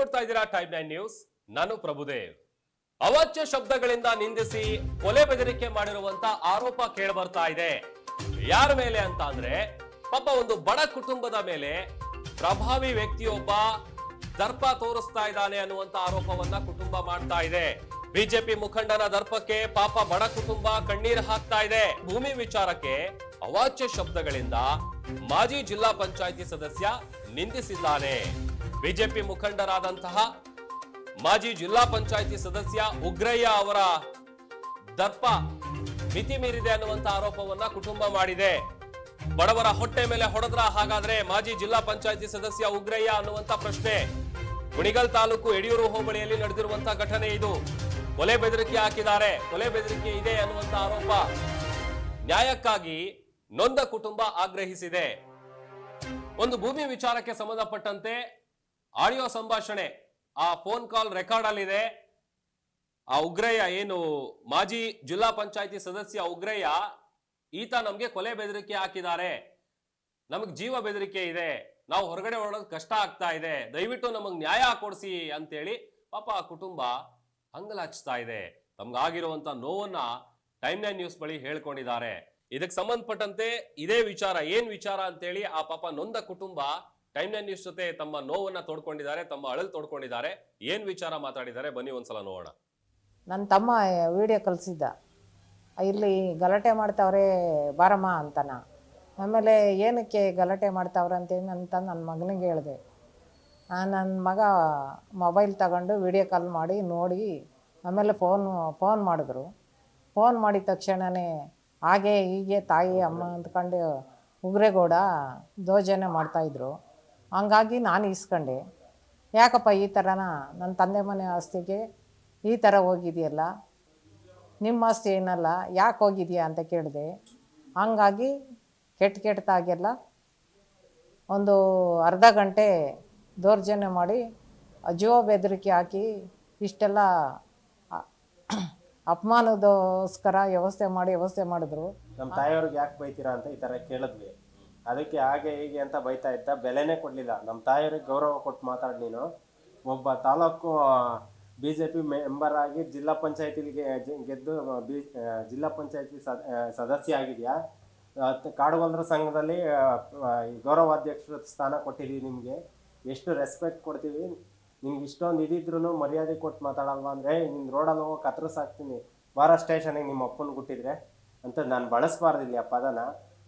ನೋಡ್ತಾ ಇದ್ದೀರಾ time nine news ನಾನು ಪ್ರಭುದೇವ್. ಅವಾಚ್ಯ ಶಬ್ದಗಳಿಂದ ನಿಂದಿಸಿ ಕೊಲೆ ಬೆದರಿಕೆ ಮಾಡಿರುವಂತ ಆರೋಪ ಕೇಳಿ ಬರ್ತಾ ಇದೆ. ಯಾರ ಮೇಲೆ ಅಂತ ಅಂದ್ರೆ, ಪಾಪ ಒಂದು ಬಡ ಕುಟುಂಬದ ಮೇಲೆ ಪ್ರಭಾವಿ ವ್ಯಕ್ತಿಯೊಬ್ಬ ದರ್ಪ ತೋರಿಸ್ತಾ ಇದ್ದಾನೆ ಅನ್ನುವಂತ ಆರೋಪವನ್ನ ಕುಟುಂಬ ಮಾಡ್ತಾ ಇದೆ. ಬಿಜೆಪಿ ಮುಖಂಡನ ದರ್ಪಕ್ಕೆ ಪಾಪ ಬಡ ಕುಟುಂಬ ಕಣ್ಣೀರು ಹಾಕ್ತಾ ಇದೆ. ಭೂಮಿ ವಿಚಾರಕ್ಕೆ ಅವಾಚ್ಯ ಶಬ್ದಗಳಿಂದ ಮಾಜಿ ಜಿಲ್ಲಾ ಪಂಚಾಯಿತಿ ಸದಸ್ಯ ನಿಂದಿಸಿದ್ದಾನೆ. ಬಿಜೆಪಿ ಮುಖಂಡರಾದಂತಹ ಮಾಜಿ ಜಿಲ್ಲಾ ಪಂಚಾಯಿತಿ ಸದಸ್ಯ ಉಗ್ರಯ್ಯ ಅವರ ದರ್ಪ ಮಿತಿ ಮೀರಿದೆ ಅನ್ನುವಂತ ಆರೋಪವನ್ನ ಕುಟುಂಬ ಮಾಡಿದೆ. ಬಡವರ ಹೊಟ್ಟೆ ಮೇಲೆ ಹೊಡೆದ್ರ ಹಾಗಾದ್ರೆ ಮಾಜಿ ಜಿಲ್ಲಾ ಪಂಚಾಯಿತಿ ಸದಸ್ಯ ಉಗ್ರಯ್ಯ ಅನ್ನುವಂತ ಪ್ರಶ್ನೆ ಗುಣಿಗಲ್ ತಾಲೂಕು ಯಡಿಯೂರು ಹೋಬಳಿಯಲ್ಲಿ ನಡೆದಿರುವಂತಹ ಘಟನೆ ಇದು. ಕೊಲೆ ಬೆದರಿಕೆ ಹಾಕಿದ್ದಾರೆ. ಕೊಲೆ ಬೆದರಿಕೆ ಇದೆ ಅನ್ನುವಂತ ಆರೋಪ. ನ್ಯಾಯಕ್ಕಾಗಿ ನೊಂದ ಕುಟುಂಬ ಆಗ್ರಹಿಸಿದೆ. ಒಂದು ಭೂಮಿ ವಿಚಾರಕ್ಕೆ ಸಂಬಂಧಪಟ್ಟಂತೆ ಆಡಿಯೋ ಸಂಭಾಷಣೆ, ಆ ಫೋನ್ ಕಾಲ್ ರೆಕಾರ್ಡ್ ಅಲ್ಲಿದೆ. ಆ ಉಗ್ರಯ್ಯ ಏನು, ಮಾಜಿ ಜಿಲ್ಲಾ ಪಂಚಾಯತಿ ಸದಸ್ಯ ಉಗ್ರಯ್ಯ, ಈತ ನಮ್ಗೆ ಕೊಲೆ ಬೆದರಿಕೆ ಹಾಕಿದ್ದಾರೆ. ನಮಗೆ ಜೀವ ಬೆದರಿಕೆ ಇದೆ. ನಾವು ಹೊರಗಡೆ ಹೊರಡೋದು ಕಷ್ಟ ಆಗ್ತಾ ಇದೆ. ದಯವಿಟ್ಟು ನಮಗ್ ನ್ಯಾಯ ಕೊಡಿಸಿ ಅಂತೇಳಿ ಪಾಪ ಆ ಕುಟುಂಬ ಅಂಗಲಾಚ್ತಾ ಇದೆ. ತಮ್ಗಾಗಿರುವಂತ ನೋವನ್ನ ಟೈಮ್ ನೈನ್ ನ್ಯೂಸ್ ಬಳಿ ಹೇಳ್ಕೊಂಡಿದ್ದಾರೆ. ಇದಕ್ಕೆ ಸಂಬಂಧಪಟ್ಟಂತೆ ಇದೇ ವಿಚಾರ, ಏನ್ ವಿಚಾರ ಅಂತೇಳಿ ಆ ಪಾಪ ನೊಂದ ಕುಟುಂಬ ಟೈಮ್ ನೈನ್ ನ್ಯೂಸ್ ಜೊತೆ ತಮ್ಮ ನೋವನ್ನ ತೋಡ್ಕೊಂಡಿದ್ದಾರೆ, ತಮ್ಮ ಅಳಲ್ ತೋಡ್ಕೊಂಡಿದ್ದಾರೆ. ಏನ್ ವಿಚಾರ ಮಾತಾಡಿದ್ದಾರೆ? ಬನ್ನಿ ಒಂದ್ಸಲ ನೋಡೋಣ. ನನ್ನ ತಮ್ಮ ವಿಡಿಯೋ ಕಳಿಸಿದ್ದ. ಇಲ್ಲಿ ಗಲಾಟೆ ಮಾಡ್ತಾವ್ರೆ ಬಾರಮ್ಮ ಅಂತನ. ಆಮೇಲೆ ಏನಕ್ಕೆ ಗಲಾಟೆ ಮಾಡ್ತಾವ್ರೆ ಅಂತೇಳಿ ಅಂತ ನನ್ನ ಮಗನಿಗೆ ಹೇಳಿದೆ. ನನ್ನ ಮಗ ಮೊಬೈಲ್ ತಗೊಂಡು ವಿಡಿಯೋ ಕಾಲ್ ಮಾಡಿ ನೋಡಿ, ಆಮೇಲೆ ಫೋನ್ ಫೋನ್ ಮಾಡಿದ್ರು. ಫೋನ್ ಮಾಡಿದ ತಕ್ಷಣವೇ ಹಾಗೆ ಹೀಗೆ ತಾಯಿ, ಅಮ್ಮ ಅಂದ್ಕೊಂಡು ಉಗ್ರೇಗೌಡ ದೋಜನೆ ಮಾಡ್ತಾಯಿದ್ರು ಹಂಗಾಗಿ ನಾನು ಇಸ್ಕೊಂಡೆ ಯಾಕಪ್ಪ ಈ ಥರನ ನನ್ನ ತಂದೆ ಮನೆ ಆಸ್ತಿಗೆ ಈ ಥರ ಹೋಗಿದೆಯಲ್ಲ? ನಿಮ್ಮ ಆಸ್ತಿ ಏನಲ್ಲ? ಯಾಕೆ ಹೋಗಿದೆಯಾ ಅಂತ ಕೇಳಿದೆ. ಹಂಗಾಗಿ ಕೆಟ್ಟ ಕೆಟ್ಟದಾಗೆಲ್ಲ ಒಂದು ಅರ್ಧ ಗಂಟೆ ದೌರ್ಜನ್ಯ ಮಾಡಿ ಜೀವ ಬೆದರಿಕೆ ಹಾಕಿ ಇಷ್ಟೆಲ್ಲ ಅಪಮಾನದೋಸ್ಕರ ವ್ಯವಸ್ಥೆ ಮಾಡಿ ವ್ಯವಸ್ಥೆ ಮಾಡಿದ್ರು. ನಮ್ಮ ತಾಯಿಯವ್ರಿಗೆ ಯಾಕೆ ಬೈತೀರಾ ಅಂತ ಈ ಥರ ಕೇಳಿದ್ವಿ. ಅದಕ್ಕೆ ಹಾಗೆ ಹೀಗೆ ಅಂತ ಬೈತಾ ಇದ್ದ. ಬೆಲೆನೇ ಕೊಡಲಿಲ್ಲ. ನಮ್ಮ ತಾಯಿಯವ್ರಿಗೆ ಗೌರವ ಕೊಟ್ಟು ಮಾತಾಡಿ ನೀನು. ಒಬ್ಬ taluk B J P member ಆಗಿ ಜಿಲ್ಲಾ ಪಂಚಾಯತಿಗೆ ಗೆದ್ದು ಬಿ ಜಿಲ್ಲಾ ಪಂಚಾಯತಿ ಸದ- ಸದಸ್ಯ ಆಗಿದೆಯಾ? ಕಾಡುಗೊಲ್ಲರ ಸಂಘದಲ್ಲಿ ಗೌರವಾಧ್ಯಕ್ಷ ಸ್ಥಾನ ಕೊಟ್ಟಿದ್ದೀವಿ ನಿಮಗೆ. ಎಷ್ಟು ರೆಸ್ಪೆಕ್ಟ್ ಕೊಡ್ತೀವಿ. ನಿಮ್ಗೆ ಇಷ್ಟೊಂದು ಇದಿದ್ರು ಮರ್ಯಾದೆ ಕೊಟ್ಟು ಮಾತಾಡಲ್ವಾ ಅಂದರೆ ನಿನ್ನ ರೋಡಲ್ಲಿ ಹೋಗೋ ಕತ್ರಸಾಕ್ತೀನಿ ಬಾರ ಸ್ಟೇಷನಿಗೆ ನಿಮ್ಮ ಅಪ್ಪನ ಕೊಟ್ಟಿದ್ರೆ ಅಂತ ನಾನು ಬಳಸ್ಬಾರ್ದಿಲ್ಲ ಆ ಪದನ.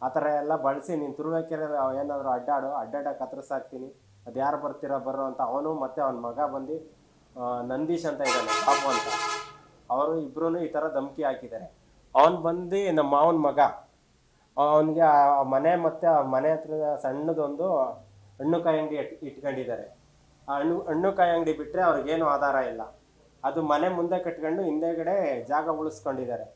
ಆ ಥರ ಎಲ್ಲ ಬಳಸಿ ನೀನು ತುರುವೇಕೆರೆ ಏನಾದರೂ ಅಡ್ಡಾಡು ಅಡ್ಡಾಡ ಕತ್ರಿಸಾಕ್ತೀನಿ ಅದು ಯಾರು ಬರ್ತೀರಾ ಬರೋ ಅಂತ ಅವನು ಮತ್ತು ಅವನ ಮಗ ಬಂದು ನಂದೀಶ್ ಅಂತ ಇದ್ದಾನೆ, ಬಾಬು ಅಂತ. ಅವರು ಇಬ್ಬರೂ ಈ ಥರ ಧಮಕಿ ಹಾಕಿದ್ದಾರೆ. ಅವನು ಬಂದು ನಮ್ಮ ಮಾವನ ಮಗ, ಅವನಿಗೆ ಆ ಮನೆ ಮತ್ತು ಆ ಮನೆ ಹತ್ರ ಸಣ್ಣದೊಂದು ಹಣ್ಣು ಕಾಯಿ ಅಂಗಡಿ ಇಟ್, ಇಟ್ಕೊಂಡಿದ್ದಾರೆ. ಆ ಹಣ್ಣು ಹಣ್ಣು ಕಾಯಿ ಅಂಗಡಿ ಬಿಟ್ಟರೆ ಅವ್ರಿಗೇನು ಆಧಾರ ಇಲ್ಲ. ಅದು ಮನೆ ಮುಂದೆ ಕಟ್ಕೊಂಡು ಹಿಂದೆಗಡೆ ಜಾಗ ಉಳಿಸ್ಕೊಂಡಿದ್ದಾರೆ.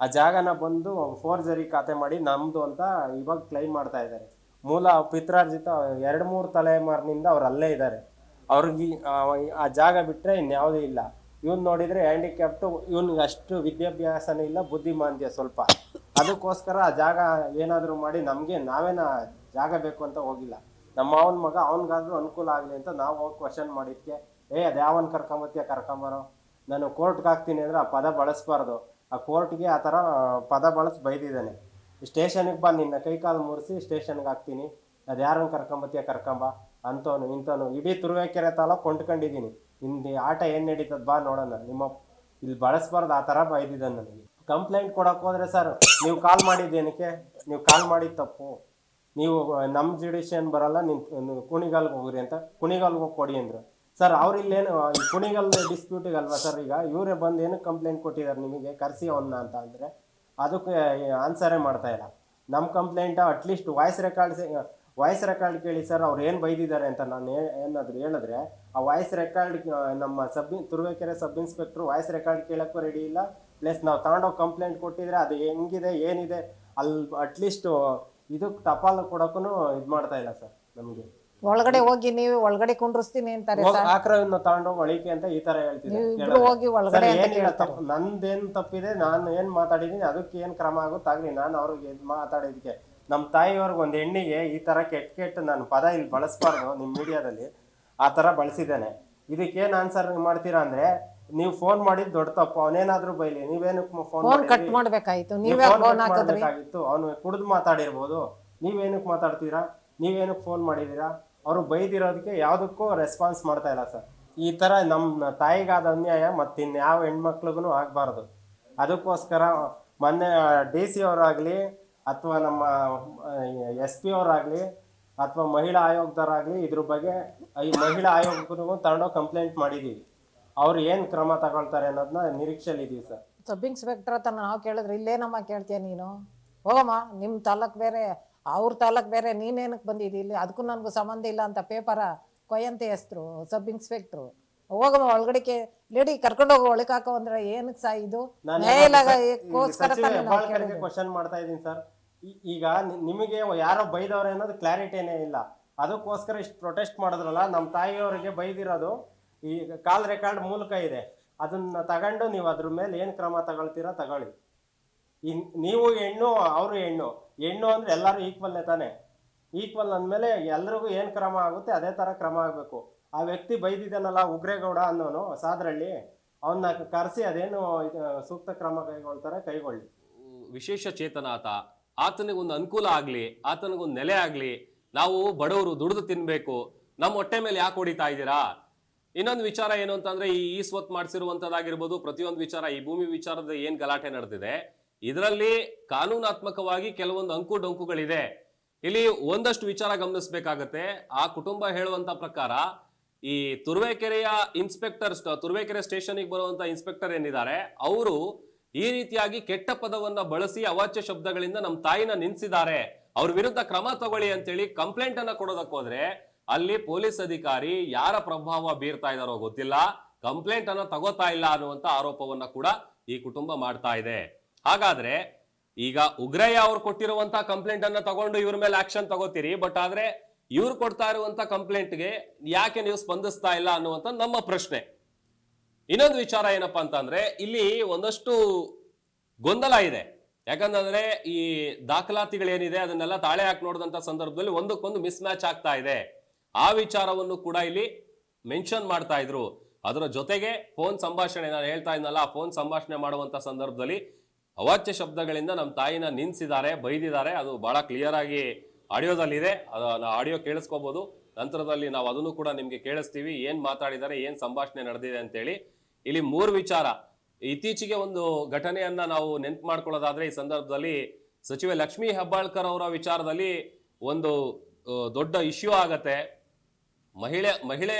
ಆ ಜಾಗನ ಬಂದು ಫೋರ್ಜರಿ ಖಾತೆ ಮಾಡಿ ನಮ್ದು ಅಂತ ಇವಾಗ ಕ್ಲೈಮ್ ಮಾಡ್ತಾ ಇದ್ದಾರೆ. ಮೂಲ ಪಿತ್ರಾರ್ಜಿತ ಎರಡು ಮೂರು ತಲೆಮಾರಿನಿಂದ ಅವ್ರು ಅಲ್ಲೇ ಇದ್ದಾರೆ. ಅವ್ರಿಗೆ ಆ- ಜಾಗ ಬಿಟ್ಟರೆ ಇನ್ಯಾವುದೂ ಇಲ್ಲ. ಇವ್ನು ನೋಡಿದರೆ ಹ್ಯಾಂಡಿಕ್ಯಾಪ್ಟು ಇವ್ನಿಗೆ ಅಷ್ಟು ವಿದ್ಯಾಭ್ಯಾಸನೂ ಇಲ್ಲ, ಬುದ್ಧಿಮಾಂದ್ಯ ಸ್ವಲ್ಪ. ಅದಕ್ಕೋಸ್ಕರ ಆ ಜಾಗ ಏನಾದರೂ ಮಾಡಿ ನಮಗೆ ನಾವೇನ ಜಾಗ ಬೇಕು ಅಂತ ಹೋಗಿಲ್ಲ. ನಮ್ಮ ಅವನ ಮಗ ಅವನಿಗಾದ್ರೂ ಅನುಕೂಲ ಆಗಲಿ ಅಂತ ನಾವು ಹೋಗಿ ಕ್ವಶನ್ ಮಾಡಿದ್ಕೆ, ಏ ಅದು ಯಾವನ್ ಕರ್ಕೊಂಬತ್ತೀಯ ಕರ್ಕೊಂಬರೋ? ನಾನು ಕೋರ್ಟ್ಗೆ ಹಾಕ್ತೀನಿ ಅಂದರೆ ಆ ಪದ ಬಳಸಬಾರ್ದು. ಆ ಕೋರ್ಟ್ಗೆ ಆ ಥರ ಪದ ಬಳಸಿ ಬೈದಿದ್ದಾನೆ. ಸ್ಟೇಷನಿಗೆ ಬಾ, ನಿನ್ನ ಕೈಕಾಲು ಮುರಿಸಿ ಸ್ಟೇಷನ್ಗೆ ಹಾಕ್ತೀನಿ. ಅದು ಯಾರನ್ನು ಕರ್ಕೊಂಬತ್ತೀಯ ಕರ್ಕೊಂಬ. ಅಂತವನು, ಇಂಥವನು. ಇಡೀ ತುರುವೇಕೆರೆ ತಾಲೂಕು ಕೊಂಡ್ಕೊಂಡಿದ್ದೀನಿ. ಇಂದು ಆಟ ಏನು ನಡೀತದ ಬಾ ನೋಡೋಣ. ನಿಮ್ಮ, ಇಲ್ಲಿ ಬಳಸ್ಬಾರ್ದು, ಆ ಥರ ಬೈದಿದ್ದಾನೆ ನನಗೆ. ಕಂಪ್ಲೇಂಟ್ ಕೊಡೋಕೆ ಹೋದರೆ ಸರ್, ನೀವು ಕಾಲ್ ಮಾಡಿದ್ದೇನಕ್ಕೆ ನೀವು ಕಾಲ್ ಮಾಡಿದ ತಪ್ಪು. ನೀವು ನಮ್ಮ ಜುಡಿಷನ್ ಬರಲ್ಲ ನಿಮ್ಮ ಕುಣಿಗಾಲ್ಗೆ ಹೋಗ್ರಿ ಅಂತ. ಕುಣಿಗಾಲ್ಗೆ ಹೋಗಿ ಕೊಡಿ ಅಂದ್ರು. ಸರ್, ಅವ್ರು ಇಲ್ಲೇನು, ಈ ಕುಣಿಗಲ್ ಡಿಸ್ಪ್ಯೂಟಿಗೆ ಅಲ್ವಾ ಸರ್ ಈಗ? ಇವರೇ ಬಂದು ಏನು ಕಂಪ್ಲೇಂಟ್ ಕೊಟ್ಟಿದ್ದಾರೆ ನಿಮಗೆ? ಕರೆಸಿ ಅವನ್ನ ಅಂತ ಅಂದರೆ? ಅದಕ್ಕೆ ಆನ್ಸರೇ ಮಾಡ್ತಾ ಇಲ್ಲ. ನಮ್ಮ complaint at least voice records voice record ಕೇಳಿ ಸರ್, ಅವ್ರು ಏನು ಬೈದಿದ್ದಾರೆ ಅಂತ ನಾನು ಏನಾದರೂ ಹೇಳಿದ್ರೆ, ಆ ವಾಯ್ಸ್ ರೆಕಾರ್ಡ್ ನಮ್ಮ sub Turuvekere sub inspector voice record ಕೇಳೋಕ್ಕೂ ready ಇಲ್ಲ. ಪ್ಲಸ್ ನಾವು ತಗೊಂಡೋಗಿ ಕಂಪ್ಲೇಂಟ್ ಕೊಟ್ಟಿದ್ರೆ ಅದು ಹೆಂಗಿದೆ, ಏನಿದೆ ಅಲ್ಲಿ ಅಟ್ಲೀಸ್ಟ್ ಇದಕ್ಕೆ ಟಪಾಲು ಕೊಡೋಕ್ಕೂ ಇದು ಮಾಡ್ತಾ ಇಲ್ಲ ಸರ್ ನಮಗೆ. ಒಳಗಡೆ ಹೋಗಿ ನೀವು ಒಳಗಡೆ ಕುಂಡ್ರಿಸ್ತೀನಿ ಅಂತಾರೆ ಆಕ್ರಮಣ ತಗೊಂಡೋಗಿ ಒಳಿಕೆ ಅಂತ ಈ ತರ ಹೇಳ್ತಿದ್ದಾರೆ. ಇಬ್ರು. ಹೋಗಿ ಒಳಗಡೆ ಅಂತ ಏನಿಲ್ಲ ಕೇಳ್ತಾರೆ. ತಪ್ಪು ನಂದೇನ್ ತಪ್ಪಿದೆ ನಾನು ಏನ್ ಮಾತಾಡಿದೀನಿ ಅದಕ್ಕೆ ಏನ್ ಕ್ರಮ ಆಗುತ್ತಾಗ್ಲಿ ನಾನು ಅವ್ರಿಗೆ ಇದ್ ಮಾತಾಡಿದಕ್ಕೆ ನಮ್ಮ ತಾಯಿಯವ್ರಿಗೆ ಒಂದ್ ಹೆಣ್ಣಿಗೆ ಈ ತರ ಕೆಟ್ಟ ಕೆಟ್ಟ ನಾನು ಪದ ಇಲ್ಲಿ ಬಳಸ್ಬಾರ್ದು ನಿಮ್ಮ ಮೀಡಿಯಾದಲ್ಲಿ ಆ ತರ ಬಳಸಿದ್ದೇನೆ. ಇದಕ್ಕೇನ್ ಆನ್ಸರ್ ಮಾಡ್ತೀರಾ ಅಂದ್ರೆ ನೀವು ಫೋನ್ ಮಾಡಿದ್ ದೊಡ್ಡ ತಪ್ಪು. ಅವನೇನಾದ್ರೂ ಬೈಲಿ ನೀವೇನಕ್ಕೆ ಫೋನ್ ಫೋನ್ ಕಟ್ ಮಾಡ್ಬೇಕಾಯ್ತು. ನೀವೇ ಫೋನ್ ಹಾಕಿದ್ರಿ. ಅವನು ಕುಡಿದು ಮಾತಾಡಿರ್ಬೋದು. ನೀವೇನಕ್ಕೆ ಮಾತಾಡ್ತೀರಾ? ನೀವೇನಕ್ಕೆ ಫೋನ್ ಮಾಡಿದೀರಾ ಅವರು ಬೈದಿರೋದಕ್ಕೆ ಯಾವುದಕ್ಕೂ ರೆಸ್ಪಾನ್ಸ್ ಮಾಡ್ತಾ ಇಲ್ಲ ಸರ್. ಈ ಥರ ನಮ್ಮ ತಾಯಿಗಾದ ಅನ್ಯಾಯ ಮತ್ತು ಇನ್ಯಾವ ಹೆಣ್ಮಕ್ಳಿಗೂ ಆಗಬಾರ್ದು. ಅದಕ್ಕೋಸ್ಕರ ಮೊನ್ನೆ ಡಿ ಸಿ ಅವರಾಗಲಿ ಅಥವಾ ನಮ್ಮ ಎಸ್ ಪಿ ಅವರಾಗಲಿ ಅಥವಾ ಮಹಿಳಾ ಆಯೋಗದವರಾಗಲಿ ಇದ್ರ ಬಗ್ಗೆ ಈ ಮಹಿಳಾ ಆಯೋಗಕ್ಕೂ ತಗೊಂಡೋಗಿ ಕಂಪ್ಲೇಂಟ್ ಮಾಡಿದ್ದೀವಿ ಅವ್ರು ಏನು ಕ್ರಮ ತಗೊಳ್ತಾರೆ ಅನ್ನೋದನ್ನ ನಿರೀಕ್ಷೆಯಲ್ಲಿ ಇದೀವಿ ಸರ್. ಸಬ್ ಇನ್ಸ್ಪೆಕ್ಟರ್ ಹತ್ರ ನಾವು ಕೇಳಿದ್ರೆ ಇಲ್ಲೇನಮ್ಮ ಕೇಳ್ತೀಯ ನೀನು? ಹೋಗಮ್ಮ ನಿಮ್ಮ ತಾಲೂಕು ಬೇರೆ ಅವ್ರ ತಾಲೂಕ್ ಬೇರೆ ನೀನೇನಕ್ಕೆ ಬಂದಿದ್ದಿ ಇಲ್ಲಿ? ಅದಕ್ಕೂ ನನಗೂ ಸಂಬಂಧ ಇಲ್ಲ ಅಂತ ಪೇಪರ ಕೊಯ್ಯಂತೆ ಹೆಸರು ಸಬ್ ಇನ್ಸ್ಪೆಕ್ಟ್ರು. ಹೋಗಮ್ಮ ಒಳಗಡೆಗೆ ಲೇಡಿ ಕರ್ಕೊಂಡೋಗಿ ಒಳಗೆ ಹಾಕೋ ಅಂದ್ರೆ ಏನಕ್ಕೆ ಸಾ ಇದು? ತಾನೇ ನಾವು ಕೇಳೋದು. ಕ್ವಶನ್ ಮಾಡ್ತಾ ಇದ್ದೀನಿ ಸರ್. ಈಗ ನಿ- ನಿಮಗೆ ಯಾರೋ ಬೈದವ್ರೆ ಅನ್ನೋದು ಕ್ಲಾರಿಟಿನೇ ಇಲ್ಲ. ಅದಕ್ಕೋಸ್ಕರ ಇಷ್ಟು ಪ್ರೊಟೆಸ್ಟ್ ಮಾಡಿದ್ರಲ್ಲ ನಮ್ಮ ತಾಯಿಯವರಿಗೆ ಬೈದಿರೋದು ಈ ಕಾಲ್ ರೆಕಾರ್ಡ್ ಮೂಲಕ ಇದೆ. ಅದನ್ನ ತಗೊಂಡು ನೀವು ಅದ್ರ ಮೇಲೆ ಏನು ಕ್ರಮ ತಗೊಳ್ತೀರಾ ತಗೊಳ್ಳಿ. ಇನ್ ನೀವು ಹೆಣ್ಣು ಅವರು ಹೆಣ್ಣು. ಹೆಣ್ಣು ಅಂದ್ರೆ ಎಲ್ಲರೂ ಈಕ್ವಲ್ನೇ ತಾನೆ? ಈಕ್ವಲ್ ಅಂದಮೇಲೆ ಎಲ್ರಿಗೂ ಏನು ಕ್ರಮ ಆಗುತ್ತೆ? ಅದೇ ಥರ ಕ್ರಮ ಆಗಬೇಕು. ಆ ವ್ಯಕ್ತಿ ಬೈದಿದ್ದಾನಲ್ಲ ಉಗ್ರೇಗೌಡ ಅನ್ನೋನು ಸಾದ್ರಳ್ಳಿ ಅವನ್ನ ಕರೆಸಿ ಅದೇನು ಸೂಕ್ತ ಕ್ರಮ ಕೈಗೊಳ್ತಾರೆ, ಕೈಗೊಳ್ಳಿ. ವಿಶೇಷ ಚೇತನ ಆತ. ಆತನಿಗೊಂದು ಅನುಕೂಲ ಆಗ್ಲಿ, ಆತನಿಗೊಂದು ನೆಲೆ ಆಗ್ಲಿ, ನಾವು ಬಡವರು ದುಡಿದು ತಿನ್ಬೇಕು. ನಮ್ಮ ಹೊಟ್ಟೆ ಮೇಲೆ ಯಾಕೆ ಹೊಡಿತಾ ಇದ್ದೀರಾ? ಇನ್ನೊಂದು ವಿಚಾರ ಏನು ಅಂತಂದ್ರೆ ಈ ಈ ಸ್ವತ್ ಮಾಡಿಸಿರುವಂತದ್ದಾಗಿರ್ಬೋದು, ಪ್ರತಿಯೊಂದು ವಿಚಾರ, ಈ ಭೂಮಿ ವಿಚಾರದ ಏನ್ ಗಲಾಟೆ ನಡೆದಿದೆ ಇದರಲ್ಲಿ ಕಾನೂನಾತ್ಮಕವಾಗಿ ಕೆಲವೊಂದು ಅಂಕು ಡೊಂಕುಗಳಿದೆ. ಇಲ್ಲಿ ಒಂದಷ್ಟು ವಿಚಾರ ಗಮನಿಸಬೇಕಾಗತ್ತೆ. ಆ ಕುಟುಂಬ ಹೇಳುವಂತ ಪ್ರಕಾರ ಈ ತುರುವೇಕೆರೆಯ ಇನ್ಸ್ಪೆಕ್ಟರ್ ತುರುವೇಕೆರೆ ಸ್ಟೇಷನ್ಗೆ ಬರುವಂತ ಇನ್ಸ್ಪೆಕ್ಟರ್ ಏನಿದ್ದಾರೆ, ಅವರು ಈ ರೀತಿಯಾಗಿ ಕೆಟ್ಟ ಪದವನ್ನ ಬಳಸಿ ಅವಾಚ್ಯ ಶಬ್ದಗಳಿಂದ ನಮ್ಮ ತಾಯಿನ ನಿನ್ಸಿದ್ದಾರೆ ಅವ್ರ ವಿರುದ್ಧ ಕ್ರಮ ತಗೊಳ್ಳಿ ಅಂತೇಳಿ ಕಂಪ್ಲೇಂಟ್ ಅನ್ನ ಕೊಡೋದಕ್ಕೆ ಹೋದ್ರೆ ಅಲ್ಲಿ ಪೊಲೀಸ್ ಅಧಿಕಾರಿ ಯಾರ ಪ್ರಭಾವ ಬೀರ್ತಾ ಇದಾರೋ ಗೊತ್ತಿಲ್ಲ. ಕಂಪ್ಲೇಂಟ್ ಅನ್ನ ತಗೋತಾ ಇಲ್ಲ ಅನ್ನುವಂತ ಆರೋಪವನ್ನ ಕೂಡ ಈ ಕುಟುಂಬ ಮಾಡ್ತಾ ಇದೆ. ಹಾಗಾದ್ರೆ ಈಗ ಉಗ್ರಯ್ಯ ಅವ್ರು ಕೊಟ್ಟಿರುವಂತ ಕಂಪ್ಲೇಂಟ್ ಅನ್ನ ತಗೊಂಡು ಇವ್ರ ಮೇಲೆ ಆಕ್ಷನ್ ತಗೋತೀರಿ ಬಟ್ ಆದ್ರೆ ಇವ್ರು ಕೊಡ್ತಾ ಇರುವಂತ ಕಂಪ್ಲೇಂಟ್ಗೆ ಯಾಕೆ ನೀವು ಸ್ಪಂದಿಸ್ತಾ ಇಲ್ಲ ಅನ್ನುವಂತ ನಮ್ಮ ಪ್ರಶ್ನೆ. ಇನ್ನೊಂದು ವಿಚಾರ ಏನಪ್ಪಾ ಅಂತಂದ್ರೆ, ಇಲ್ಲಿ ಒಂದಷ್ಟು ಗೊಂದಲ ಇದೆ. ಯಾಕಂತಂದ್ರೆ ಈ ದಾಖಲಾತಿಗಳೇನಿದೆ, ಅದನ್ನೆಲ್ಲ ತಾಳೆ ಹಾಕಿ ನೋಡಿದಂತ ಸಂದರ್ಭದಲ್ಲಿ ಒಂದಕ್ಕೊಂದು ಮಿಸ್ ಮ್ಯಾಚ್ ಆಗ್ತಾ ಇದೆ. ಆ ವಿಚಾರವನ್ನು ಕೂಡ ಇಲ್ಲಿ ಮೆನ್ಷನ್ ಮಾಡ್ತಾ ಇದ್ರು. ಅದರ ಜೊತೆಗೆ ಫೋನ್ ಸಂಭಾಷಣೆ, ನಾನು ಹೇಳ್ತಾ ಇದ್ನಲ್ಲ ಫೋನ್ ಸಂಭಾಷಣೆ ಮಾಡುವಂತ ಸಂದರ್ಭದಲ್ಲಿ ಅವಾಚ್ಯ ಶಬ್ದಗಳಿಂದ ನಮ್ಮ ತಾಯಿನ ನಿನ್ಸಿದ್ದಾರೆ ಬೈದಿದ್ದಾರೆ. ಅದು ಬಹಳ ಕ್ಲಿಯರ್ ಆಗಿ ಆಡಿಯೋದಲ್ಲಿದೆ. ಆಡಿಯೋ ಕೇಳಿಸ್ಕೋಬಹುದು ನಂತರದಲ್ಲಿ ನಾವು ಅದನ್ನು ಕೂಡ ನಿಮ್ಗೆ ಕೇಳಿಸ್ತೀವಿ. ಏನ್ ಮಾತಾಡಿದ್ದಾರೆ, ಏನ್ ಸಂಭಾಷಣೆ ನಡೆದಿದೆ ಅಂತೇಳಿ. ಇಲ್ಲಿ ಮೂರು ವಿಚಾರ. ಇತ್ತೀಚೆಗೆ ಒಂದು ಘಟನೆಯನ್ನ ನಾವು ನೆನ್ಪು ಮಾಡ್ಕೊಳ್ಳೋದಾದ್ರೆ, ಈ ಸಂದರ್ಭದಲ್ಲಿ ಸಚಿವೆ ಲಕ್ಷ್ಮೀ ಹೆಬ್ಬಾಳ್ಕರ್ ಅವರ ವಿಚಾರದಲ್ಲಿ ಒಂದು ದೊಡ್ಡ ಇಶ್ಯೂ ಆಗತ್ತೆ. ಮಹಿಳೆ ಮಹಿಳೆ,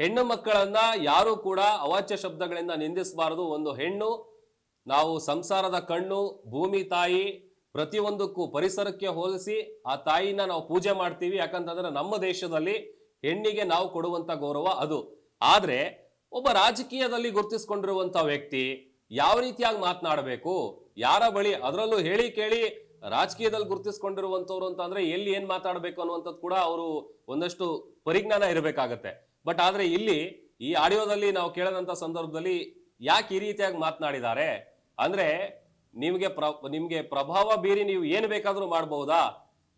ಹೆಣ್ಣು ಮಕ್ಕಳನ್ನ ಯಾರು ಕೂಡ ಅವಾಚ್ಯ ಶಬ್ದಗಳಿಂದ ನಿಂದಿಸಬಾರದು. ಒಂದು ಹೆಣ್ಣು ನಾವು ಸಂಸಾರದ ಕಣ್ಣು, ಭೂಮಿ ತಾಯಿ ಪ್ರತಿಯೊಂದಕ್ಕೂ ಪರಿಸರಕ್ಕೆ ಹೋಲಿಸಿ ಆ ತಾಯಿನ ನಾವು ಪೂಜೆ ಮಾಡ್ತೀವಿ. ಯಾಕಂತಂದ್ರೆ ನಮ್ಮ ದೇಶದಲ್ಲಿ ಹೆಣ್ಣಿಗೆ ನಾವು ಕೊಡುವಂತ ಗೌರವ ಅದು. ಆದ್ರೆ ಒಬ್ಬ ರಾಜಕೀಯದಲ್ಲಿ ಗುರುತಿಸ್ಕೊಂಡಿರುವಂತ ವ್ಯಕ್ತಿ ಯಾವ ರೀತಿಯಾಗಿ ಮಾತನಾಡಬೇಕು? ಯಾರ ಬಳಿ ಅದರಲ್ಲೂ ಹೇಳಿ ಕೇಳಿ ರಾಜಕೀಯದಲ್ಲಿ ಗುರುತಿಸ್ಕೊಂಡಿರುವಂತವ್ರು ಅಂತಂದ್ರೆ ಎಲ್ಲಿ ಏನ್ ಮಾತಾಡಬೇಕು ಅನ್ನುವಂಥದ್ದು ಕೂಡ ಅವರು ಒಂದಷ್ಟು ಪರಿಜ್ಞಾನ ಇರಬೇಕಾಗತ್ತೆ. ಬಟ್ ಆದ್ರೆ ಇಲ್ಲಿ ಈ ಆಡಿಯೋದಲ್ಲಿ ನಾವು ಕೇಳದಂತ ಸಂದರ್ಭದಲ್ಲಿ ಯಾಕೆ ಈ ರೀತಿಯಾಗಿ ಮಾತನಾಡಿದ್ದಾರೆ? ಅಂದ್ರೆ ನಿಮಗೆ ಪ್ರ, ನಿಮ್ಗೆ ಪ್ರಭಾವ ಬೀರಿ ನೀವು ಏನು ಬೇಕಾದರೂ ಮಾಡಬಹುದಾ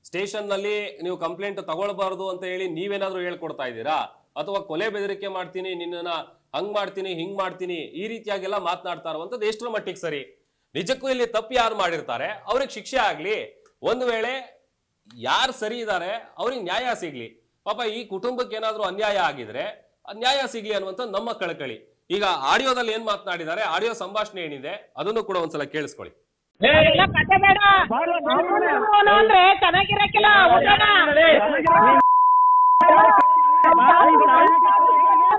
ಸ್ಟೇಷನ್ನಲ್ಲಿ ನೀವು ಕಂಪ್ಲೇಂಟ್ ತಗೊಳ್ಬಾರ್ದು ಅಂತ ಹೇಳಿ ನೀವೇನಾದ್ರೂ ಹೇಳ್ಕೊಡ್ತಾ ಇದ್ದೀರಾ? ಅಥವಾ ಕೊಲೆ ಬೆದರಿಕೆ ಮಾಡ್ತೀನಿ, ನಿನ್ನನ್ನ ಹಂಗ್ ಮಾಡ್ತೀನಿ, ಹಿಂಗ್ ಮಾಡ್ತೀನಿ, ಈ ರೀತಿಯಾಗೆಲ್ಲ ಮಾತನಾಡ್ತಾ ಇರುವಂತದ್ದು ಎಷ್ಟರ ಮಟ್ಟಿಗೆ ಸರಿ? ನಿಜಕ್ಕೂ ಇಲ್ಲಿ ತಪ್ಪು ಯಾರು ಮಾಡಿರ್ತಾರೆ? ಅವ್ರಿಗೆ ಶಿಕ್ಷೆ ಆಗ್ಲಿ, ಒಂದು ವೇಳೆ ಯಾರು ಸರಿ ಇದ್ದಾರೆ ಅವ್ರಿಗೆ ನ್ಯಾಯ ಸಿಗ್ಲಿ. ಪಾಪ ಈ ಕುಟುಂಬಕ್ಕೆ ಏನಾದರೂ ಅನ್ಯಾಯ ಆಗಿದ್ರೆ ನ್ಯಾಯ ಸಿಗ್ಲಿ ಅನ್ನುವಂತ ನಮ್ಮ ಕಳಕಳಿ. ಈಗ ಆಡಿಯೋದಲ್ಲಿ ಏನ್ ಮಾತನಾಡಿದ್ದಾರೆ ಆಡಿಯೋ ಸಂಭಾಷಣೆ ಏನಿದೆ ಅದನ್ನು ಕೂಡ ಒಂದ್ಸಲ ಕೇಳಿಸ್ಕೊಳ್ಳಿ ಎಲ್ಲ ಕತೆ ಬೇಡ ಅವ್ನು ಅಂದ್ರೆ ಚೆನ್ನಾಗಿರಕ್ಕಿಲ್ಲ ಹೋಗೋಣ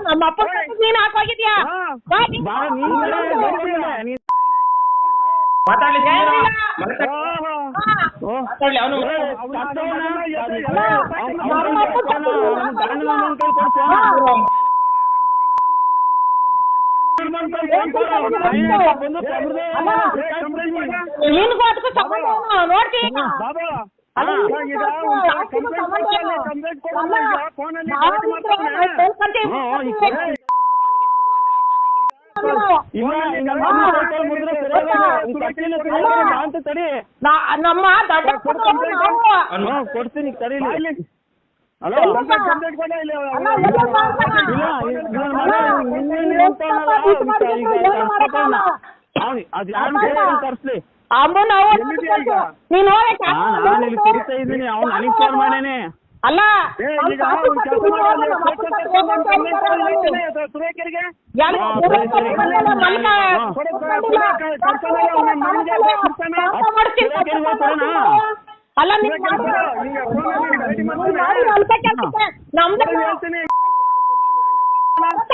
ನಮ್ಮ ಅಪ್ಪ ನೀನ್ ಹಾಕೋಗಿದ್ಯಾ ಬಾ ನೀನ್ ನಿನ್ಗೂ ಅದಕ್ಕೂ ಸಂಬಂಧ ಏನು? ನೋಡ್ತೀನಿ ನಮ್ಮ ದೊಡ್ಡ ಕೊಡ್ತೀನಿ ಕರೀಲಿ ಹಲೋ ಎಲ್ಲಪ್ಪ? ಇಲ್ಲ ಕರ್ಸ್ಲಿ ಈಗ? ನೀನ್ ಇದ್ದೀನಿ ಅವ್ನು ನನಗೆ ಫೋನ್ ಮಾಡೇನೆ. ಅಲ್ಲ? ಅಲ್ಲ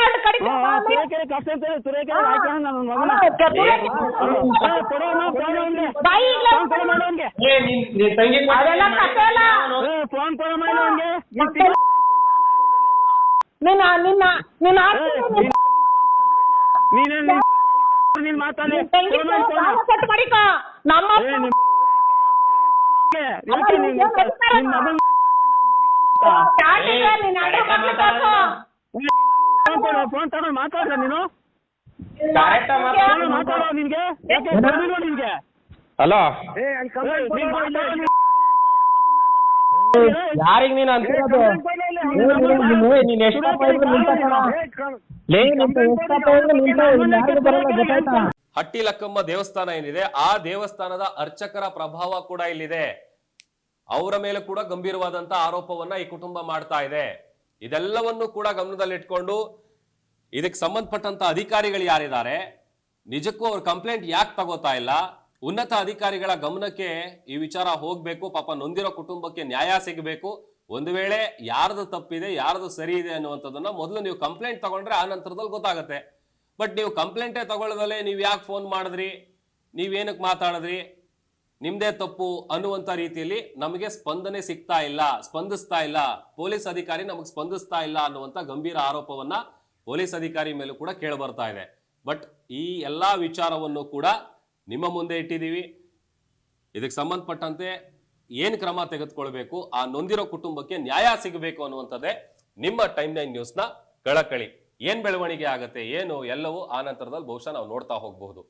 ನೀನ್ ಸುರೇಖರಿಗೆ ಮಾಡಿರೋ- ಕೊಡು, ಈಗ ಫೋನ್ ಮಾಡಿ ರೆಡಿ ನೀನ್ ಮಾಡ್ತಾನೆ. ಮಾಡಿರೋ ಅಂತ ಕೆಲ್ಸಕ್ಕೆ ನಮ್ದು ನಾನು ಹೇಳ್ತೀನಿ. ಮಾತಾಡು ಕಡಿಮೆ ಹಾ, ಹಾ, ಮಾಡಿ. ಸುರೇಖರಿಗೆ ಕರ್ಸಂತೆ, ಸುರೇಖರಿಗೆ ಹಾಕೋಣ ನನ್ನ ಮಗನ. ಹಾ, ಕೊಡೋಣ, ಫೋನ್ ಅವ್ನಿಗೆ. ಅದೆಲ್ಲ ಕಥೆ ಕೊಡು ಮಾಡು ಅವ್ನಿಗೆ. ನಿನ್ನ ನಿನ್ನ ನಿನ್ನ ಏ, ನೀನ್- ಮಾತಾಡಿ ತಂಗಿ ಸೆಟ್ ಮಾಡಿಕೋ. ನಮ್ಮ ಏ, ನಿಮ್- ಯಾಕೆ ನೀನ್- ನಿನ್ ಮಗನ್ ಫೋನ್ ತಗೊಂಡು ನೀನು? ಮಾತಾಡೋ. ನಿನ್ಗೆ? ನಿನ್ಗೆ? ಹಲೋ? ಯಾರಿಗೆ ಅಂತಿರೋದು ಲೇ ನಿಂತ ಬರಲ್ಲ ಗೊತ್ತಾಯ್ತಾ? ಹಟ್ಟಿ ಲಕ್ಕಮ್ಮ ದೇವಸ್ಥಾನ ಏನಿದೆ ಆ ದೇವಸ್ಥಾನದ ಅರ್ಚಕರ ಪ್ರಭಾವ ಕೂಡ ಇಲ್ಲಿದೆ. ಅವರ ಮೇಲೆ ಕೂಡ ಗಂಭೀರವಾದಂತ ಆರೋಪವನ್ನ ಈ ಕುಟುಂಬ ಮಾಡ್ತಾ ಇದೆ. ಇದೆಲ್ಲವನ್ನು ಕೂಡ ಗಮನದಲ್ಲಿಟ್ಕೊಂಡು ಇದಕ್ಕೆ ಸಂಬಂಧಪಟ್ಟಂತ ಅಧಿಕಾರಿಗಳು ಯಾರಿದ್ದಾರೆ? ನಿಜಕ್ಕೂ ಅವ್ರ ಕಂಪ್ಲೇಂಟ್ ಯಾಕೆ ತಗೋತಾ ಇಲ್ಲ? ಉನ್ನತ ಅಧಿಕಾರಿಗಳ ಗಮನಕ್ಕೆ ಈ ವಿಚಾರ ಹೋಗ್ಬೇಕು, ಪಾಪ ನೊಂದಿರೋ ಕುಟುಂಬಕ್ಕೆ ನ್ಯಾಯ ಸಿಗಬೇಕು. ಒಂದು ವೇಳೆ ಯಾರ್ದು ತಪ್ಪಿದೆ, ಯಾರ್ದು ಸರಿ ಇದೆ ಅನ್ನುವಂಥದ್ದನ್ನ ಮೊದಲು ನೀವು ಕಂಪ್ಲೇಂಟ್ ತಗೊಂಡ್ರೆ ಆ ನಂತರದಲ್ಲಿ ಗೊತ್ತಾಗುತ್ತೆ. ಬಟ್ ನೀವು ಕಂಪ್ಲೇಂಟೇ ತಗೊಳ್ಳದಲ್ಲೇ ನೀವು ಯಾಕೆ ಫೋನ್ ಮಾಡಿದ್ರಿ? ನೀವೇನಕ್ಕೆ ಮಾತಾಡಿದ್ರಿ? ನಿಮ್ದೇ ತಪ್ಪು ಅನ್ನುವಂಥ ರೀತಿಯಲ್ಲಿ ನಮಗೆ ಸ್ಪಂದನೆ ಸಿಗ್ತಾ ಇಲ್ಲ, ಸ್ಪಂದಿಸ್ತಾ ಇಲ್ಲ, ಪೊಲೀಸ್ ಅಧಿಕಾರಿ ನಮಗೆ ಸ್ಪಂದಿಸ್ತಾ ಇಲ್ಲ ಅನ್ನುವಂಥ ಗಂಭೀರ ಆರೋಪವನ್ನ ಪೊಲೀಸ್ ಅಧಿಕಾರಿ ಮೇಲೂ ಕೂಡ ಕೇಳಿ ಬರ್ತಾ ಇದೆ. ಬಟ್ ಈ ಎಲ್ಲಾ ವಿಚಾರವನ್ನು ಕೂಡ ನಿಮ್ಮ ಮುಂದೆ ಇಟ್ಟಿದ್ದೀವಿ. ಇದಕ್ಕೆ ಸಂಬಂಧಪಟ್ಟಂತೆ ಏನು ಕ್ರಮ ತೆಗೆದುಕೊಳ್ಬೇಕು, ಆ ನೊಂದಿರೋ ಕುಟುಂಬಕ್ಕೆ ನ್ಯಾಯ ಸಿಗಬೇಕು ಅನ್ನುವಂಥದ್ದೇ ನಿಮ್ಮ ಟೈಮ್ ನೈನ್ ನ್ಯೂಸ್ನ ಕಳಕಳಿ. ಏನ್ ಬೆಳವಣಿಗೆ ಆಗತ್ತೆ, ಏನು ಎಲ್ಲವೂ ಆ ನಂತರದಲ್ಲಿ ಬಹುಶಃ ನಾವು ನೋಡ್ತಾ ಹೋಗಬಹುದು.